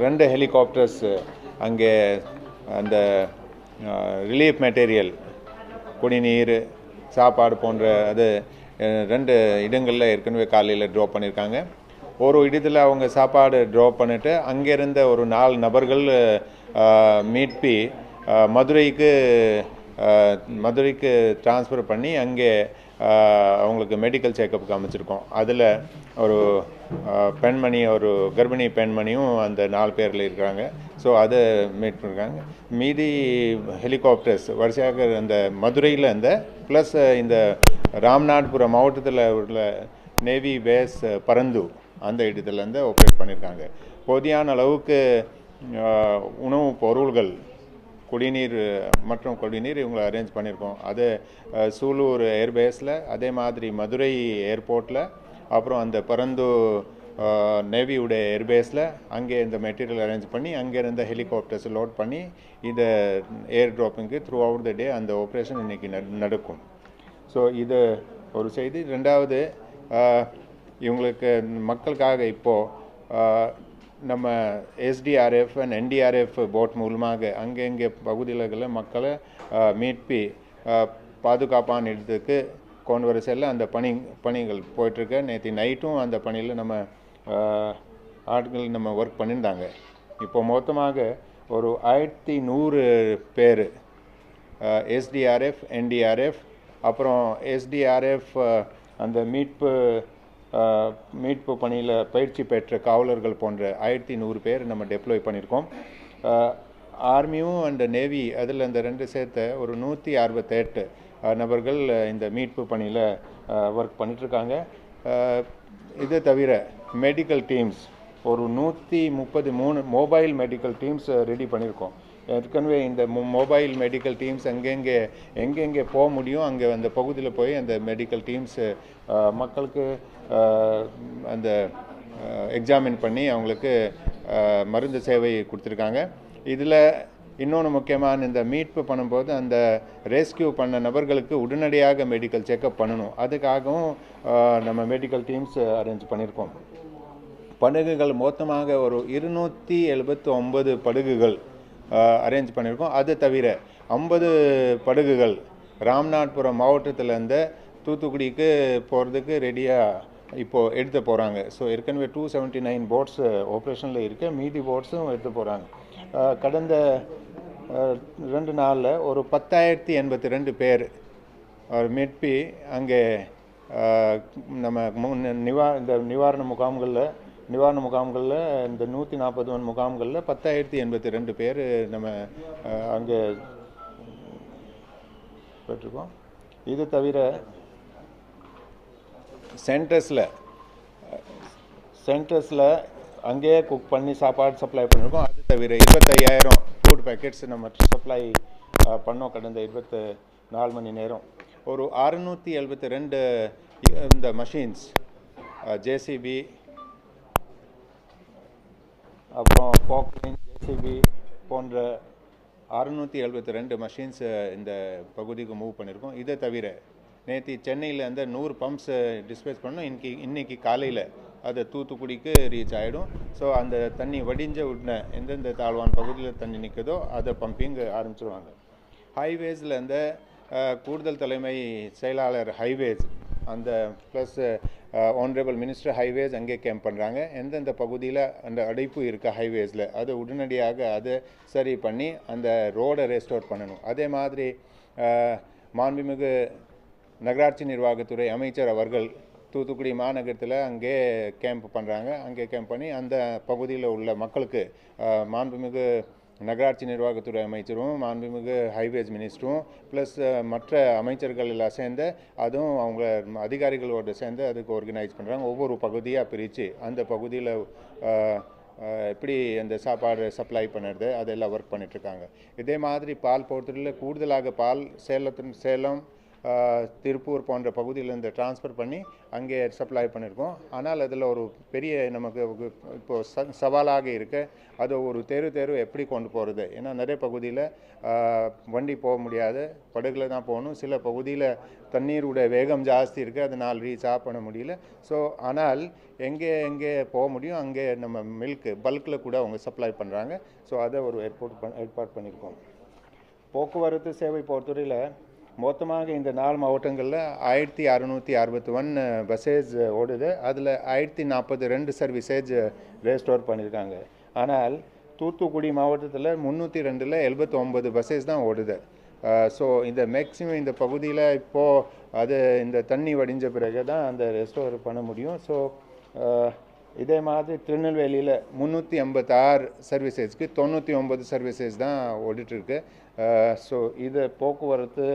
ரெண்டு ஹெலிகாப்டர்ஸ் அங்கே அந்த ரிலீஃப் மெட்டீரியல் குடிநீர் சாப்பாடு போன்ற அது ரெண்டு இடங்களில் ஏற்கனவே காலையில் ட்ராப் பண்ணியிருக்காங்க ஒரு இடத்துல அவங்க சாப்பாடு ட்ராப் பண்ணிவிட்டு அங்கே இருந்த ஒரு நாலு நபர்கள் மீட்பி மதுரைக்கு மதுரைக்கு ட்ரான்ஸ்ஃபர் பண்ணி அங்கே அவங்களுக்கு மெடிக்கல் செக்கப்புக்கு காமிச்சிருக்கோம். அதில் ஒரு பெண்மணி ஒரு கர்ப்பிணி பெண்மணியும் அந்த நாலு பேரில் இருக்கிறாங்க ஸோ அதை மீட் பண்ணிருக்காங்க மீதி ஹெலிகாப்டர்ஸ் வரிசையாக அந்த மதுரையில் அந்த ப்ளஸ் இந்த ராம்நாட்புரம் மாவட்டத்தில் உள்ள நேவி பேஸ் பரந்து அந்த இடத்துலேருந்து ஆப்ரேட் பண்ணியிருக்காங்க போதியான அளவுக்கு உணவு பொருள்கள் குடிநீர் மற்றும் குடிநீர் இவங்களை அரேஞ்ச் பண்ணியிருக்கோம் அது சூலூர் ஏர்பேஸில் அதே மாதிரி மதுரை ஏர்போர்ட்டில் அப்புறம் அந்த பரந்து நேவியுடைய ஏர்பேஸில் அங்கே இந்த மெட்டீரியல் அரேஞ்ச் பண்ணி அங்கே இருந்த ஹெலிகாப்டர்ஸ் லோட் பண்ணி இதை ஏர் ட்ராப்பிங்க்கு த்ரூ அவுட் த டே அந்த ஆப்ரேஷன் இன்றைக்கி நடக்கும். ஸோ இது ஒரு செய்தி. ரெண்டாவது இவங்களுக்கு மக்களுக்காக இப்போது நம்ம எஸ்டிஆர்எஃப் அண்ட் என்டிஆர்எஃப் போட் மூலமாக அங்கங்கே பகுதிகளில் மக்களை மீட்பி பாதுகாப்பான இடத்துக்கு கொண்டு வர செல்ல அந்த பணி பணிகள் போயிட்டுருக்கு. நேற்று நைட்டும் அந்த பணியில் நம்ம ஆட்கள் நம்ம ஒர்க் பண்ணியிருந்தாங்க. இப்போ மொத்தமாக ஒரு ஆயிரத்தி நூறு பேர் எஸ்டிஆர்எஃப் என்டிஆர்எஃப் அப்புறம் எஸ்டிஆர்எஃப் அந்த மீட்பு மீட்பு பணியில் பயிற்சி பெற்ற காவலர்கள் போன்ற ஆயிரத்தி நூறு பேர் நம்ம டெப்ளோய் பண்ணியிருக்கோம். ஆர்மியும் அண்ட் நேவி அதில் அந்த ரெண்டு சேர்த்த ஒரு நூற்றி அறுபத்தெட்டு நபர்கள் இந்த மீட்பு பணியில் ஒர்க் பண்ணிகிட்ருக்காங்க இது தவிர மெடிக்கல் டீம்ஸ் ஒரு நூற்றி முப்பது மூணு மொபைல் மெடிக்கல் டீம்ஸ் ரெடி பண்ணியிருக்கோம். ஏற்கனவே இந்த மொபைல் மெடிக்கல் டீம்ஸ் எங்கெங்கே எங்கெங்கே போக முடியும் அங்கே அந்த பகுதியில் போய் அந்த மெடிக்கல் டீம்ஸு மக்களுக்கு அந்த எக்ஸாமின் பண்ணி அவங்களுக்கு மருந்து சேவை கொடுத்துருக்காங்க. இதில் இன்னொன்று முக்கியமான இந்த மீட்பு பண்ணும்போது அந்த ரெஸ்கியூ பண்ண நபர்களுக்கு உடனடியாக மெடிக்கல் செக்கப் பண்ணணும். அதுக்காகவும் நம்ம மெடிக்கல் டீம்ஸ் அரேஞ்ச் பண்ணியிருக்கோம். படகுகள் மொத்தமாக ஒரு இருநூற்றி எழுபத்தி ஒன்பது படகுகள் அரேஞ்ச் பண்ணியிருக்கோம். அது தவிர ஐம்பது படகுகள் ராம்நாத்புரம் மாவட்டத்திலேருந்து தூத்துக்குடிக்கு போகிறதுக்கு ரெடியாக இப்போது எடுத்து போகிறாங்க ஸோ ஏற்கனவே டூ செவன்ட்டி நைன் போட்ஸ் ஆப்ரேஷனில் இருக்க. மீதி போட்ஸும் எடுத்து போகிறாங்க கடந்த ரெண்டு நாளில் ஒரு பத்தாயிரத்தி எண்பத்தி ரெண்டு பேர் மெட்பி மீட்பி அங்கே நம்ம நிவா இந்த நிவாரண முகாம்களில் நிவாரண முகாம்களில் இந்த நூற்றி நாற்பது ஒன்று முகாம்களில் பத்தாயிரத்தி எண்பத்தி ரெண்டு பேர் நம்ம அங்கே பெற்றிருக்கோம். இது தவிர சென்டர்ஸில் சென்டர்ஸில் அங்கேயே குக் பண்ணி சாப்பாடு சப்ளை பண்ணியிருக்கோம் அது தவிர இருபத்தையாயிரம் ஃபுட் பேக்கெட்ஸ் நம்ம சப்ளை பண்ணோம் கடந்த இருபத்து நாலு மணி நேரம். ஒரு அறுநூற்றி எழுபத்தி ரெண்டு இந்த மஷின்ஸ் ஜேசிபி அப்புறம் போக்லின் ஜேசிபி போன்ற அறுநூற்றி எழுபத்தி ரெண்டு மஷின்ஸ் இந்த பகுதிக்கு மூவ் பண்ணியிருக்கோம் இதை தவிர நேற்று சென்னையில் அந்த நூறு பம்ப்ஸை டிஸ்பேஸ் பண்ணோம். இன்னைக்கு இன்னைக்கு காலையில் அது தூத்துக்குடிக்கு ரீச் ஆகிடும் ஸோ அந்த தண்ணி வடிஞ்ச உடனே எந்தெந்த தாழ்வான் பகுதியில் தண்ணி நிற்குதோ அதை பம்பிங் ஆரம்பிச்சிருவாங்க. ஹைவேஸில் இந்த கூடுதல் தலைமை செயலாளர் ஹைவேஸ் அந்த ப்ளஸ் ஆனரபிள் மினிஸ்டர் ஹைவேஸ் அங்கே கேம்ப் பண்ணுறாங்க எந்தெந்த பகுதியில் அந்த அடைப்பு இருக்க ஹைவேஸில் அதை உடனடியாக அதை சரி பண்ணி அந்த ரோடை ரெஸ்டோர் பண்ணணும். அதே மாதிரி uh, மாண்புமிகு நகராட்சி நிர்வாகத்துறை அமைச்சர் அவர்கள் தூத்துக்குடி மாநகரத்தில் அங்கே கேம்ப் பண்ணுறாங்க அங்கே கேம்ப் பண்ணி அந்த பகுதியில் உள்ள மக்களுக்கு uh, மாண்புமிகு நகராட்சி நிர்வாகத்துறை அமைச்சரும் மாண்புமிகு ஹைவேஸ் மினிஸ்டரும் ப்ளஸ் மற்ற அமைச்சர்கள் எல்லாம் சேர்ந்து அதுவும் அவங்க அதிகாரிகளோடு சேர்ந்து அதுக்கு ஆர்கனைஸ் பண்ணுறாங்க ஒவ்வொரு பகுதியாக பிரித்து அந்த பகுதியில் எப்படி அந்த சாப்பாடு சப்ளை பண்ணுறது அதெல்லாம் ஒர்க் பண்ணிகிட்ருக்காங்க இதே மாதிரி பால் போடுறதுல கூடுதலாக பால் சேலத்தின் சேலம் திருப்பூர் போன்ற பகுதியிலேருந்து ட்ரான்ஸ்ஃபர் பண்ணி அங்கே சப்ளை பண்ணியிருக்கோம் ஆனால் அதில் ஒரு பெரிய நமக்கு இப்போது ச சவாலாக இருக்கு அது ஒரு தெரு தெரு எப்படி கொண்டு போகிறது ஏன்னா நிறைய பகுதியில் வண்டி போக முடியாது படகுல தான் போகணும். சில பகுதியில் தண்ணீருடைய வேகம் ஜாஸ்தி இருக்குது அதனால் ரீச் ஆஃப் பண்ண முடியல. ஸோ ஆனால் எங்கே எங்கே போக முடியும் அங்கே நம்ம மில்க்கு பல்கில் கூட அவங்க சப்ளை பண்ணுறாங்க ஸோ அதை ஒரு ஏற்பாடு பண் ஏற்பாடு பண்ணியிருக்கோம் போக்குவரத்து சேவை பொறுத்தவரையில் மொத்தமாக இந்த நாலு மாவட்டங்களில் ஆயிரத்தி அறுநூற்றி அறுபத்தி ஒன் பஸ்ஸேஜ் ஓடுது. அதில் ஆயிரத்தி நாற்பது ரெண்டு சர்வீசேஜ் ரெஸ்டோர் பண்ணியிருக்காங்க ஆனால் தூத்துக்குடி மாவட்டத்தில் முந்நூற்றி ரெண்டில் எழுபத்தி ஒம்பது பஸ்ஸஸ் தான் ஓடுது. ஸோ இந்த மேக்ஸிமம் இந்த பகுதியில் இப்போது அது இந்த தண்ணி வடிஞ்ச பிறகு தான் அந்த ரெஸ்டோர் பண்ண முடியும். ஸோ இதே மாதிரி திருநெல்வேலியில் முந்நூற்றி ஐம்பத்தாறு சர்வீசஸ்க்கு தொண்ணூற்றி ஒம்பது சர்வீசஸ் தான் ஓடிட்டுருக்கு. ஸோ இது போக்குவரத்து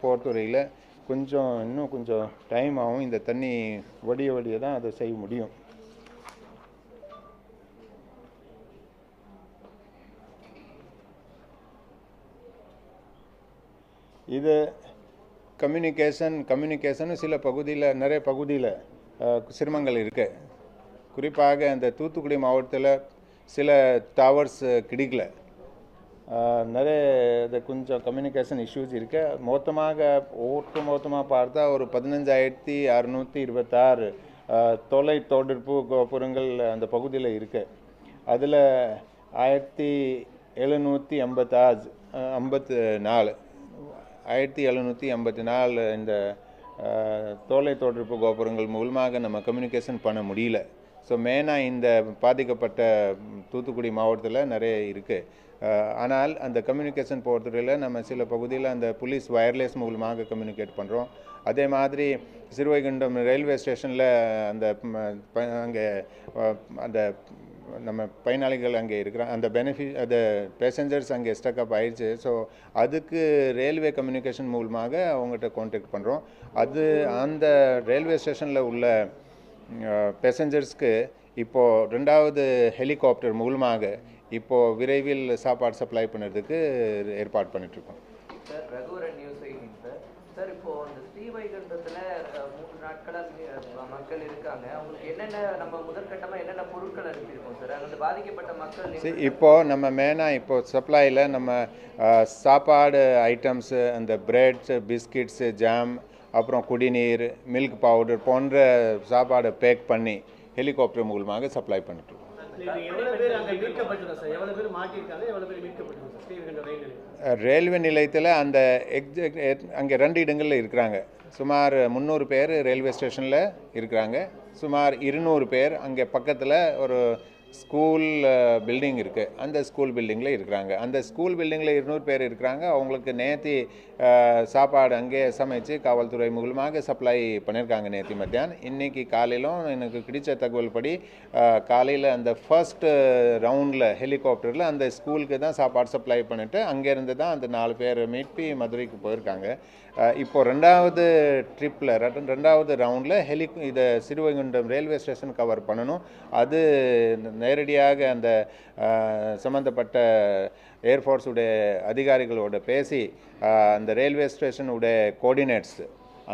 போர்த்துறையில் கொஞ்சம் இன்னும் கொஞ்சம் டைம் ஆகும் இந்த தண்ணி வடிய வடிய தான் அதை செய்ய முடியும். இது கம்யூனிகேஷன் கம்யூனிகேஷன் சில பகுதியில் நிறைய பகுதியில் சிரமங்கள் இருக்குது குறிப்பாக இந்த தூத்துக்குடி மாவட்டத்தில் சில டவர்ஸ் கிடைக்கல. நிறைய இது கொஞ்சம் கம்யூனிகேஷன் இஷ்யூஸ் இருக்கு. மொத்தமாக ஒட்டு மொத்தமாக பார்த்தா ஒரு பதினஞ்சாயிரத்தி அறுநூற்றி இருபத்தாறு தொலை தொடர்பு கோபுரங்கள் அந்த பகுதியில் இருக்கு. அதில் ஆயிரத்தி எழுநூற்றி ஐம்பத்தாறு ஐம்பத்து நாலு ஆயிரத்தி எழுநூற்றி ஐம்பத்தி நாலு இந்த தொலை தொடர்பு கோபுரங்கள் மூலமாக நம்ம கம்யூனிகேஷன் பண்ண முடியல. ஸோ மெயினாக இந்த பாதிக்கப்பட்ட தூத்துக்குடி மாவட்டத்தில் நிறைய இருக்குது ஆனால் அந்த கம்யூனிகேஷன் பொறுத்தவரையில் நம்ம சில பகுதியில் அந்த புலீஸ் வயர்லெஸ் மூலமாக கம்யூனிகேட் பண்ணுறோம் அதே மாதிரி சிறுவைகுண்டம் ரயில்வே ஸ்டேஷனில் அந்த அங்கே அந்த நம்ம பயனாளிகள் அங்கே இருக்கிறாங்க. அந்த பெனிஃபிட் அந்த பேசஞ்சர்ஸ் அங்கே ஸ்டக்அப் ஆயிடுச்சு ஸோ அதுக்கு ரயில்வே கம்யூனிகேஷன் மூலமாக அவங்ககிட்ட கான்டாக்ட் பண்ணுறோம் அது அந்த ரயில்வே ஸ்டேஷனில் உள்ள பேசஞ்சர்ஸ்க்கு இப்போது ரெண்டாவது ஹெலிகாப்டர் மூலமாக இப்போது விரைவில் சாப்பாடு சப்ளை பண்ணுறதுக்கு ஏற்பாடு பண்ணிகிட்ருக்கோம் sir Raghuvaran news eighteen sir. Sir இப்போ அந்த ஸ்ரீவைகுண்டத்தில் அஹ், மூன்று நாட்களாக மக்கள் இருக்காங்க. அவங்களுக்கு என்னென்ன நம்ம முதற்கட்டமாக என்னென்ன பொருட்கள் அனுப்பியிருக்கோம் சார்? அந்த பாதிக்கப்பட்ட மக்கள் சரி இப்போ நம்ம மெயினாக இப்போ சப்ளையில் நம்ம சாப்பாடு ஐட்டம்ஸு அந்த பிரெட்ஸு பிஸ்கட்ஸு ஜாம் அப்புறம் குடிநீர் மில்க் பவுடர் போன்ற சாப்பாடை பேக் பண்ணி ஹெலிகாப்டர் மூலமாக சப்ளை நிலையம் ரயில்வே நிலையத்தில். அந்த எக்ஸாக்ட் அங்கே ரெண்டு இடங்களில் இருக்கிறாங்க. சுமார் முந்நூறு பேர் ரயில்வே ஸ்டேஷனில் இருக்கிறாங்க. சுமார் இருநூறு பேர் அங்கே பக்கத்தில் ஒரு ஸ்கூல் பில்டிங் இருக்குது அந்த ஸ்கூல் பில்டிங்கில் இருக்கிறாங்க. அந்த ஸ்கூல் பில்டிங்கில் இருநூறு பேர் இருக்கிறாங்க. அவங்களுக்கு அஹ், சாப்பாடு அங்கே சமைச்சு காவல்துறை மூலமாக சப்ளை பண்ணியிருக்காங்க நேத்தி மத்தியானம். இன்னைக்கு காலையிலும் எனக்கு கிடைச்ச தகவல் படி காலையில் அந்த ஃபர்ஸ்ட் ரவுண்டில் ஹெலிகாப்டரில் அந்த ஸ்கூலுக்கு தான் சாப்பாடு சப்ளை பண்ணிவிட்டு அங்கேருந்து தான் அந்த நாலு பேர் மீட்பி மதுரைக்கு போயிருக்காங்க. இப்போது ரெண்டாவது ட்ரிப்பில் ரெண்டாவது ரவுண்டில் ஹெலி இதை சிறுவைகுண்டம் ரயில்வே ஸ்டேஷன் கவர் பண்ணணும். அது நேரடியாக அந்த சம்மந்தப்பட்ட ஏர்ஃபோர்ஸுடைய அதிகாரிகளோட பேசி அந்த ரயில்வே ஸ்டேஷனுடைய கோஆர்டினேட்ஸ்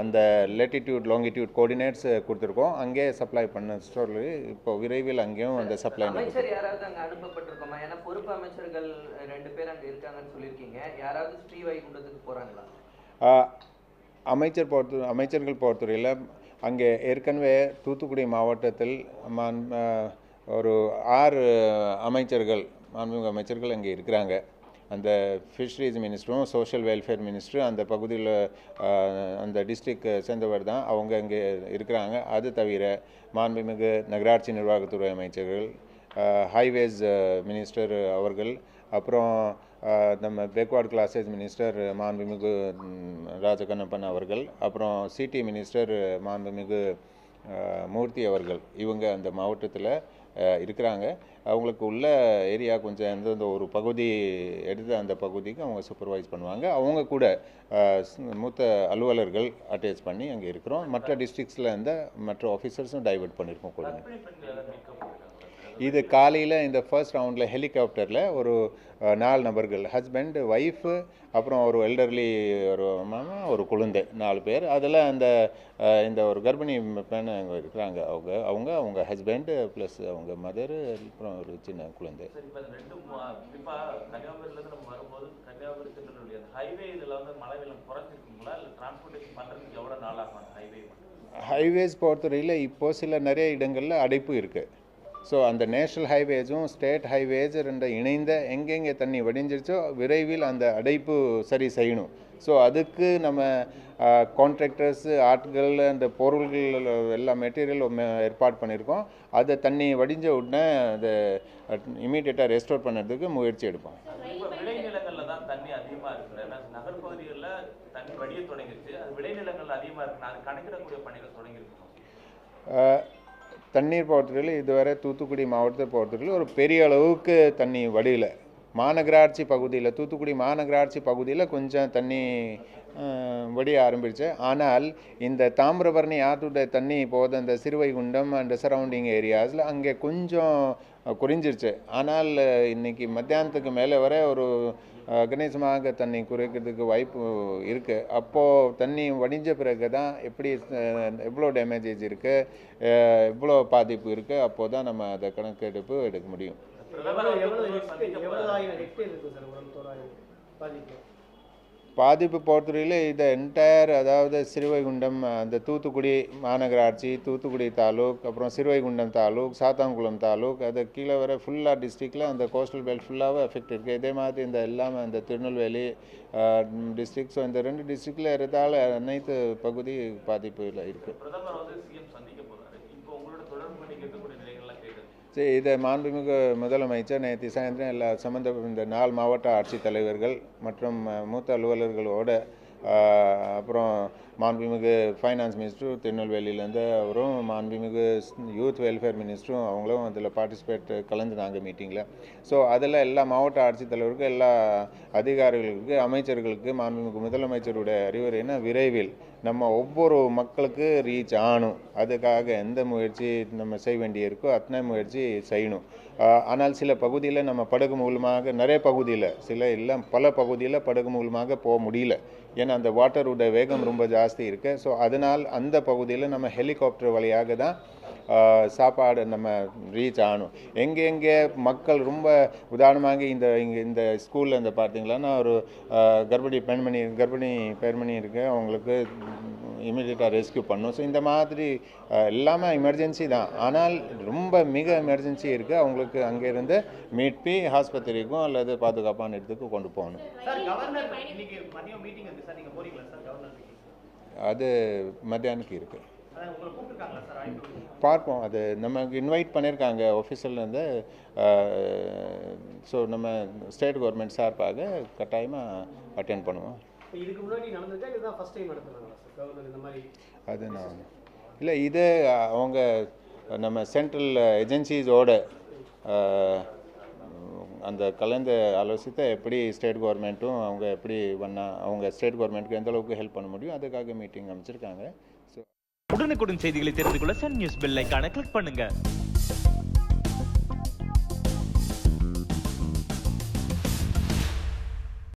அந்த லேட்டிடியூட் லாங்கிடியூட் கோஆர்டினேட்ஸ் கொடுத்துருக்கோம். அங்கே சப்ளை பண்ண சொல்லி இப்போ விரைவில் அங்கேயும் அந்த சப்ளை அமைச்சர் யாராவது அங்கே அனுப்பப்பட்டிருக்கோமா? ஏன்னா பொறுப்பு அமைச்சர்கள் ரெண்டு பேர் அங்கே இருக்காங்கன்னு சொல்லியிருக்கீங்க. யாராவது ஸ்ரீவைகுண்டத்துக்கு போகிறாங்களா அமைச்சர் பொறுத்த அமைச்சர்கள் பொறுத்தவரையில் அங்கே ஏற்கனவே தூத்துக்குடி மாவட்டத்தில் ஒரு ஆறு அமைச்சர்கள் மாண்புமிகு அமைச்சர்கள் அங்கே இருக்கிறாங்க. அந்த ஃபிஷரிஸ் மினிஸ்டரும் சோஷியல் வெல்ஃபேர் மினிஸ்டரும் அந்த பகுதியில் அந்த டிஸ்ட்ரிக்ட் சேர்ந்தவர் தான் அவங்க இங்கே இருக்கிறாங்க. அது தவிர மாண்புமிகு நகராட்சி நிர்வாகத்துறை அமைச்சர்கள் ஹைவேஸ் மினிஸ்டர் அவர்கள் அப்புறம் நம்ம பேக்வார்டு கிளாஸஸ் மினிஸ்டர் மாண்புமிகு ராஜகண்ணப்பன் அவர்கள் அப்புறம் சிடி மினிஸ்டர் மாண்புமிகு மூர்த்தி அவர்கள். இவங்க அந்த மாவட்டத்தில் இருக்கிறாங்க. அவங்களுக்கு உள்ள ஏரியா கொஞ்சம் எந்தெந்த ஒரு பகுதி எடுத்து அந்த பகுதிக்கு அவங்க சூப்பர்வைஸ் பண்ணுவாங்க. அவங்க கூட மூத்த அலுவலர்கள் அட்டேச் பண்ணி அங்கே இருக்கிறோம். மற்ற டிஸ்ட்ரிக்ஸில் இருந்த மற்ற ஆஃபீஸர்ஸும் டைவர்ட் பண்ணியிருக்கோம் கூட. இது காலையில் இந்த ஃபர்ஸ்ட் ரவுண்டில் ஹெலிகாப்டரில் ஒரு நாலு நபர்கள் ஹஸ்பண்ட் ஒய்ஃபு அப்புறம் ஒரு எல்டர்லி ஒரு மாமா ஒரு குழந்தை நாலு பேர். அதில் அந்த இந்த ஒரு கர்ப்பிணி பெண் அங்கே இருக்கிறாங்க. அவங்க அவங்க அவங்க ஹஸ்பண்டு ப்ளஸ் அவங்க மதர் அப்புறம் ஒரு சின்ன குழந்தை. ஹைவேஸ் பொறுத்தவரையில் இப்போ சில நிறைய இடங்களில் அடைப்பு இருக்குது ஸோ அந்த நேஷ்னல் ஹைவேஸும் ஸ்டேட் ஹைவேஸ் ரெண்டு இணைந்த எங்கெங்கே தண்ணி வடிஞ்சிருச்சோ விரைவில் அந்த அடைப்பு சரி செய்யணும். ஸோ அதுக்கு நம்ம கான்ட்ராக்டர்ஸ் ஆட்கள் அந்த பொருள்கள் எல்லா மெட்டீரியல் ஏற்பாடு பண்ணியிருக்கோம். அதை தண்ணி வடிஞ்ச உடனே அதை இமீடியட்டாக ரெஸ்டோர் பண்ணுறதுக்கு முயற்சி எடுப்போம். இப்போ விளைநிலங்களில் தான் தண்ணி அதிகமாக இருக்குது ஏன்னா நகர்ப்பகுதிகளில் தண்ணி வடிய தொடங்கிருச்சு. அது விளைநிலங்கள்ல அதிகமாக இருக்குன்னா அது கணக்கிடக்கூடிய பணிகள் தொடங்கியிருக்கணும் ஆஹ் தண்ணீர் போகிறதுல இதுவரை தூத்துக்குடி மாவட்டத்தை பொறுத்தவரையில் ஒரு பெரிய அளவுக்கு தண்ணி வடியல. மாநகராட்சி பகுதியில் தூத்துக்குடி மாநகராட்சி பகுதியில் கொஞ்சம் தண்ணி வடிய ஆரம்பிச்சு. ஆனால் இந்த தாமிரபரணி ஆற்றுடைய தண்ணி இப்போது அந்த சிறுவைகுண்டம் அண்ட் சரௌண்டிங் ஏரியாஸில் அங்கே கொஞ்சம் குறைஞ்சிருச்சு. ஆனால் இன்றைக்கி மத்தியானத்துக்கு மேலே வர ஒரு கணிசமாக தண்ணி குறைக்கிறதுக்கு வாய்ப்பு இருக்குது அப்போது தண்ணி வடிஞ்ச பிறகு தான் எப்படி எவ்வளோ டேமேஜஸ் இருக்குது எவ்வளோ பாதிப்பு இருக்குது அப்போ தான் நம்ம அதை கணக்கெடுப்பு எடுக்க முடியும். பாதிப்பு பாதிப்பு பொறுத்தவரையில் என்டையர் அதாவது சிறுவைகுண்டம் அந்த தூத்துக்குடி மாநகராட்சி தூத்துக்குடி தாலூக் அப்புறம் சிறுவைகுண்டம் தாலூக் சாத்தான்குளம் தாலுக் அது கீழே வர ஃபுல்லாக டிஸ்ட்ரிக்டில் அந்த கோஸ்டல் பெல்ட் ஃபுல்லாகவே எஃபெக்ட் இருக்குது இதே மாதிரி இந்த எல்லாமே அந்த திருநெல்வேலி டிஸ்ட்ரிக்ட் ஸோ இந்த ரெண்டு டிஸ்ட்ரிக்டில் இருந்தால் அனைத்து பகுதி பாதிப்பில் இருக்குது சரி இதை மாண்புமிகு முதலமைச்சர் நேற்று சாயந்தரம் எல்லா சம்பந்த இந்த நாலு மாவட்ட ஆட்சித்தலைவர்கள் மற்றும் மூத்த அலுவலர்களோட அப்புறம் மாண்புமிகு ஃபைனான்ஸ் மினிஸ்டரும் திருநெல்வேலியிலேருந்து அவரும் மாண்புமிகு யூத் வெல்ஃபேர் மினிஸ்டரும் அவங்களும் அதில் பார்ட்டிசிபேட் கலந்துனாங்க மீட்டிங்கில் ஸோ அதில் எல்லா மாவட்ட ஆட்சித்தலைவருக்கும் எல்லா அதிகாரிகளுக்கு அமைச்சர்களுக்கு மாண்புமிகு முதலமைச்சருடைய அறிவுரைனா விரைவில் நம்ம ஒவ்வொரு மக்களுக்கு ரீச் ஆகணும். அதுக்காக எந்த முயற்சி நம்ம செய்ய வேண்டியிருக்கோ அத்தனை முயற்சி செய்யணும். ஆனால் சில பகுதியில் நம்ம படகு மூலமாக நிறைய பகுதியில் சில இல்லை பல பகுதியில் படகு மூலமாக போக முடியல. ஏன்னா அந்த வாட்டரோட வேகம் ரொம்ப ஜாஸ்தி இருக்குது ஸோ அதனால் அந்த பகுதியில் நம்ம ஹெலிகாப்டர் வழியாக தான் சாப்பாடு நம்ம ரீச் ஆகணும். எங்கெங்கே மக்கள் ரொம்ப உதாரணமாக இந்த இங்கே இந்த ஸ்கூலில் இந்த பார்த்தீங்களன்னா ஒரு கர்ப்பிணி பெண்மணி கர்ப்பிணி பெண்மணி இருக்குது அவங்களுக்கு இமீடியட்டாக ரெஸ்க்யூ பண்ணும் ஸோ இந்த மாதிரி எல்லாமே எமர்ஜென்சி தான். ஆனால் ரொம்ப மிக எமர்ஜென்சி இருக்குது அவங்களுக்கு அங்கேருந்து மீட்பி ஆஸ்பத்திரிக்கும் அல்லது பாதுகாப்பான இடத்துக்கு கொண்டு போகணும். அது மத்தியானத்துக்கு இருக்குது பார்ப்போம். அது நமக்கு இன்வைட் பண்ணியிருக்காங்க ஒஃபிஷியல்லேருந்து ஸோ நம்ம ஸ்டேட் கவர்மெண்ட் சார்பாக கட்டாயமாக அட்டென்ட் பண்ணுவோம். அது நான் இல்லை இது அவங்க நம்ம சென்ட்ரல் ஏஜென்சிஸோட அந்த கலந்து ஆலோசித்த எப்படி ஸ்டேட் கவர்மெண்ட்டும் அவங்க எப்படி பண்ணா அவங்க ஸ்டேட் கவர்மெண்ட்டுக்கு எந்த அளவுக்கு ஹெல்ப் பண்ண முடியும் அதுக்காக மீட்டிங் அமைச்சிருக்காங்க. ஸோ உடனுக்குடன் செய்திகளை தெரிந்து கொள்ள சன் நியூஸ் பெல் ஐக்கான கிளிக் பண்ணுங்க.